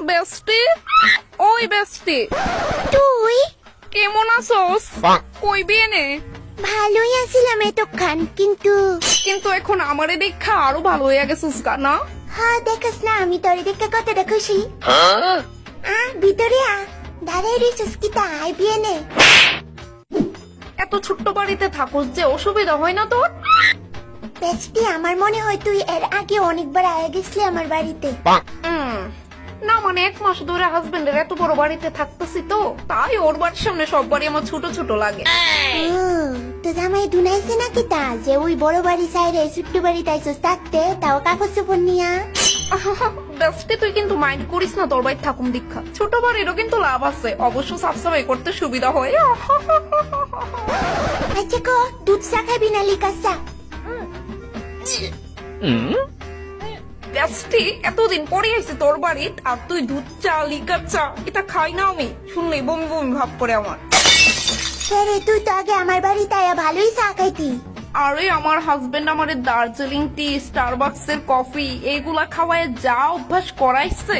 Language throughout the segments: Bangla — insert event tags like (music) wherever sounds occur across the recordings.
বেস্টি? ওই বেস্টি। তুই? কেমন আছোস? কই বিয়ে ভালোই আছিলাম এতক্ষণ কিন্তু কিন্তু এখন আমারে দেখা আরও ভালো হয়ে গেছিস গা না? হ্যাঁ দেখাস না আমি তোর দেখে কতটা খুশি। আ ভিতরে আ। দাঁড়াই রইছিস কি তা আই বিয়ে নে এত ছোট্ট বাড়িতে থাকোস যে অসুবিধা হয় না তোর? বেস্টি আমার মনে হয় তুই এর আগে অনেকবার আয়া গেছিলি আমার বাড়িতে। না মানে এক মাস ধরে হাজবেন্ডের এত বড় বাড়িতে থাকতেছি তো তাই ওর বাড়ির সামনে সব বাড়ি আমার ছোট ছোট লাগে। তো জামাই দুনাইছে নাকি তা? যে ওই বড় বাড়ি সাইডে ছোট্ট বাড়ি তাইছস থাকতে তাও কাগজ চোপড় নিয়া। বেস্টি তুই কিন্তু মাইন্ড করিস না তোর বাড়ি থাকুম দীক্ষা। ছোট বাড়িরও কিন্তু লাভ আছে অবশ্য সাফসাফাই করতে সুবিধা হয়। আচ্ছা কো দুধ চা খাবি না লিকার চা? বেস্টি এতদিন পরে আইছে তোর বাড়ি আর তুই দুধ চা লিকার চা এটা খাই না আমি। শুনলেই বমি বমি ভাব করে আমার। রে তুই তো আগে আমার বাড়িতে আয়া ভালোই চা খাইতি। আরে আমার হাজবেন্ড আমারে দার্জিলিং টি স্টারবাকস এর কফি এইগুলা খাওয়ায় যা অভ্যাস করাইছে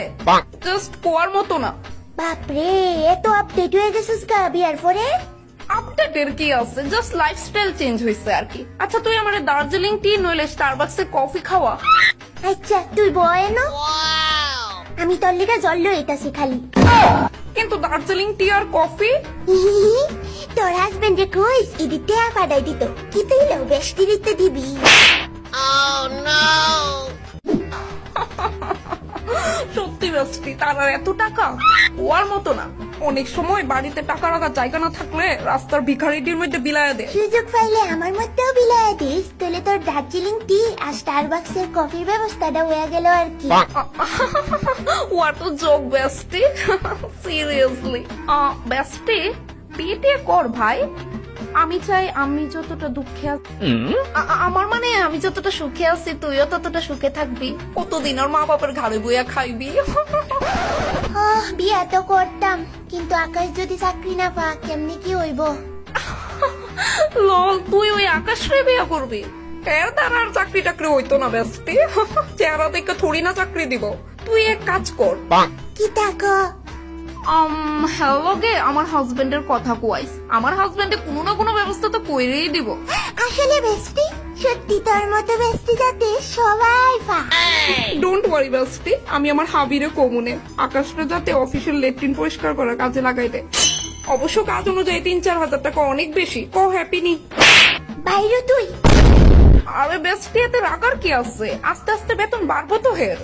জাস্ট কোয়ার মতো না। বাপরে এত আপডেট হয়ে গেছিস গা বিয়ার পরে? আপডেটের কি আছে? জাস্ট লাইফস্টাইল চেঞ্জ হয়েছে আর কি। আচ্ছা তুই আমারে দার্জিলিং টি নইলে স্টারবাকস এর কফি খাওয়া। আচ্ছা তুই বয় না? আমি তোর লিগা জল লইতাছি খালি কিন্তু দার্জিলিং টি আর কফি (laughs) তোর হাজবেন্ডে কইস ইদি টেয়া পাঠাই দিত। কি তুই লো বেশ দিতে দিবি। সত্যি বেস্টি তার আর এত টাকা? ওয়ার মতো না। অনেক সময় বাড়িতে টাকা রাখার জায়গা না থাকলে রাস্তার ভিখারিটির মধ্যে বিলায় দেয়। সুযোগ পাইলে আমার মধ্যেও বিলায় দিস তাহলে তোর দার্জিলিং টি আর স্টারবাক্সের কফির ব্যবস্থাটা হয়ে গেল আর কি। a joke, bestie. Seriously. Uh, bestie, বিয়ে কর ভাই। আমি চাই আমি যতটা দুঃখে আছি আমার মানে আমি যতটা সুখে আছি তুইও ততটা সুখে থাকবি। কতদিন আর মা বাবার ঘাড়ে বইয়া খাইবি? আহ, বিয়া তো করতাম কিন্তু আকাশ যদি চাকরি না পা কেমনি কি হইব? লল তুই ওই আকাশ রে বিয়ে করবি? এর দ্বারা আর চাকরি টাকরি হইতো না বেস্টি চেহারা দেখে থোড়ি না চাকরি দিব। তুই এক কাজ কর। কি তাকো আম হ্যালো গে আমার হাজবেন্ডের কথা কুয়াইস আমার হাজবেন্ডে কোনো না কোনো ব্যবস্থা তো কইরেই দিব। আসলে বেস্টি সত্যি তোর মতো বেস্টি যাতে সবাই ডোন্ট ওয়ারি বেস্টি আমি আমার হাবিরে কমুনে। আকাশটা যাতে অফিসিয়াল লেট্রিন পরিষ্কার করার কাজে লাগাই দেয়। অবশ্য কাজ অনুযায়ী তিন চার হাজার টাকা অনেক বেশি। ক হ্যাপি নি? বাইরে তুই। আরে বেস্টি এতে রাগার কি আছে? আস্তে আস্তে বেতন বাড়বো তো হের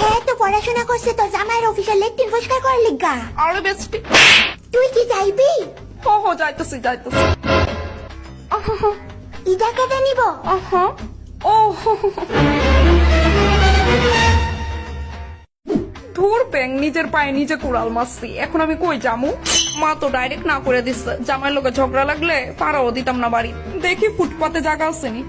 হ্যাঁ তো পড়াশোনা করছে তোর জামাইয়ের লেট্রিন পরিষ্কার করার লিগা। আরে বেস্টি তুই কি যাইবি? ও হো যাইতেছি যাইতেছি। ই টাকাটা নিব? আহা ও ধুর ব্যাং নিজের পায়ে নিজে কুড়াল মারছি। এখন আমি কই যামু? মা তো ডাইরেক্ট না করে দিচ্ছে জামাই লোকে ঝগড়া লাগলে পাড়াও দিতাম না বাড়ি। দেখি ফুটপাতে জায়গা আছে নি।